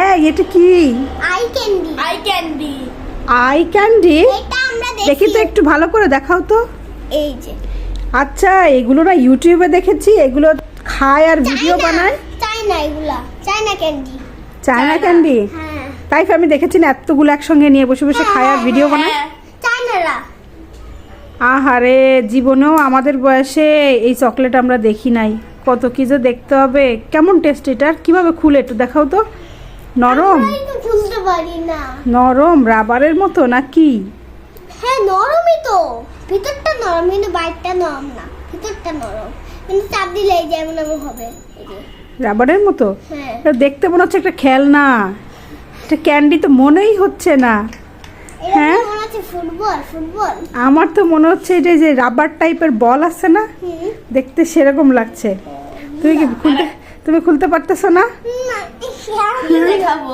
এই এটা কি? Eye candy eye candy eye candy এটা আমরা দেখি। তো একটু ভালো করে দেখাও তো। এই যে। আচ্ছা এগুলো না ইউটিউবে দেখেছি এগুলো খায় আর ভিডিও বানায়। চাইনা এগুলা China candy China China. Candy হ্যাঁ। তাই আমি দেখেছি না এতগুলো একসঙ্গে নিয়ে বসে বসে খায় আর ভিডিও বানায়। হ্যাঁ। আহারে জীবনেও আমাদের বয়সে এই চকলেট আমরা দেখি নাই। কত কি যে দেখতে হবে। কেমন টেস্ট এটার কীভাবে খুলে একটু দেখাও তো। নরম? আমরাই তো খুলতে পারি না। নরম? রাবারের মতো নাকি? হ্যাঁ নরমই তো। ভিতরটা নরম কিন্তু বাইরটা নরম না। ভিতরটা নরম। কিন্তু চাপ দিলে এই যেমন এমন হবে। রাবারের মতো? হ্যাঁ। দেখতে মনে হচ্ছে একটা খেলনা। এটা ক্যান্ডি তো মনেই হচ্ছে না। হ্যাঁ? Football football. আমার তো মনে হচ্ছে এটা যে রাবার টাইপের বল আছে না? দেখতে সেরকম লাগছে। তুমি কি খুলতে তুমি খুলতে পারতেছো না? না, দেখাবো।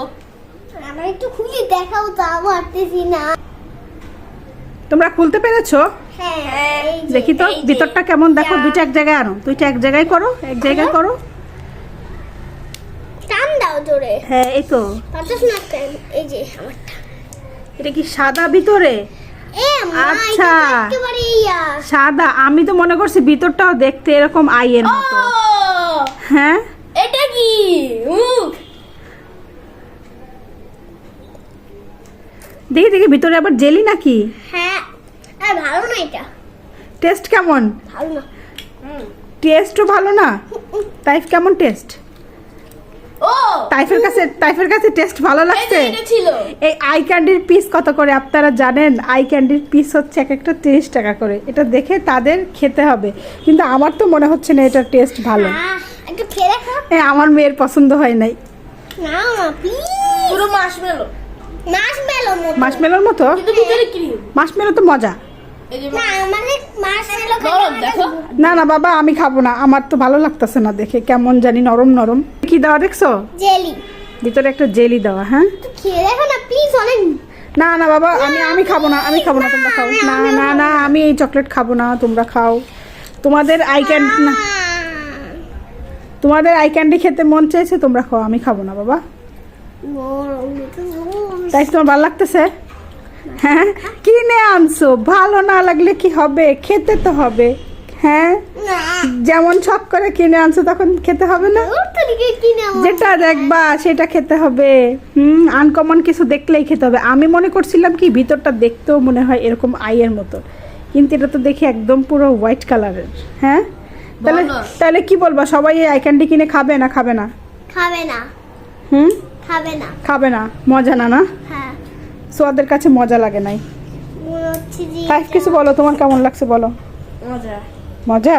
আমরা একটু খুলি দেখাও তা পারতেছি না। তোমরা খুলতে পেরেছ? হ্যাঁ এই দেখি তো ভিতরটা কেমন? দেখো দুইটা এক জায়গায় আনো। দুইটা এক জায়গায় করো এক জায়গায় করো। টান দাও জোরে। হ্যাঁ এই তো। পারছিস না এই যে আমারটা। এটা কি সাদা ভিতরে? আচ্ছা। ইয়া। সাদা। আমি তো মনে করছি ভিতরটাও দেখতে এরকম আইয়ের মতো। হ্যাঁ? এটা কি? মুখ দেখি দেখি ভিতরে আবার জেলি নাকি? হ্যাঁ আর ভালো না এটা। টেস্ট কেমন? ভালো না। টেস্টও ভালো না? তাইফ কেমন টেস্ট ও! তাইফের কাছে তাইফের কাছে টেস্ট ভালো লাগছে? এই আই ক্যান্ডির পিস কত করে আপনারা জানেন? আই ক্যান্ডির পিস হচ্ছে এক একটা তিরিশ টাকা করে। এটা দেখে তাদের খেতে হবে। কিন্তু আমার তো মনে হচ্ছে না এটার টেস্ট ভালো। একটু খেয়ে দেখো। আমার মেয়ের পছন্দ হয় নাই। না না প্লিজ পুরো মাশমেলো মাছ মতো। মাসমেলোর মতো? কিন্তু ভিতরে ক্রিম মাসমেলো তো মজা। না আমাদের মাছ মেলো নরম দেখো। না না বাবা আমি খাব না। আমার তো ভালো লাগতেছে না দেখে কেমন জানি নরম নরম। কি দেওয়া দেখছ? জেলি। ভিতরে একটা জেলি দেওয়া হ্যাঁ? খেয়ে দেখো না প্লিজ অনেক না না বাবা আমি আমি খাব না আমি খাব না তোমরা খাও। না না না আমি এই চকলেট খাব না তোমরা খাও। তোমাদের আই ক্যান্ডি না। তোমাদের আই ক্যান্ডি খেতে মন চাইছে, তোমরা খাও, আমি খাব না, বাবা। তাই তোমার ভালো লাগতেছে? হ্যাঁ? কিনে আনছো? ভালো না লাগলে কি হবে? খেতে তো হবে। হ্যাঁ? যেমন ছক করে কিনে আনছো, তখন খেতে হবে না? যেটা দেখবা, সেটা খেতে হবে। হুম আনকমন কিছু দেখলেই খেতে হবে। আমি মনে করছিলাম কি, ভিতরটা দেখতেও মনে হয় এরকম আইয়ের মতো। কিন্তু এটা তো দেখি একদম পুরো হোয়াইট কালারের হ্যাঁ? তাহলে তাহলে কি বলবা? সবাই এই আই ক্যান্ডি কিনে খাবে না খাবে না? খাবে না। হুম? খাবে না। খাবে না? মজা না না? হ্যাঁ। সোয়াদের কাছে মজা লাগে নাই। তাই কিছু বলো তোমার কেমন লাগছে বলো? মজা। মজা?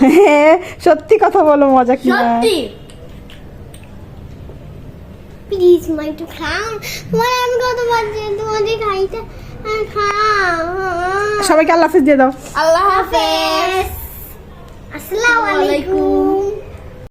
হ্যাঁ সত্যি কথা বলো মজা কি না? সত্যি? প্লিজ মা একটু খাও। তোমার আমি কত পারছি তোমাদের খাইতে আর খাও। সবাইকে আল্লাহ হাফেজ দিয়ে দাও। আল্লাহ হাফেজ। আসসালামু আলাইকুম।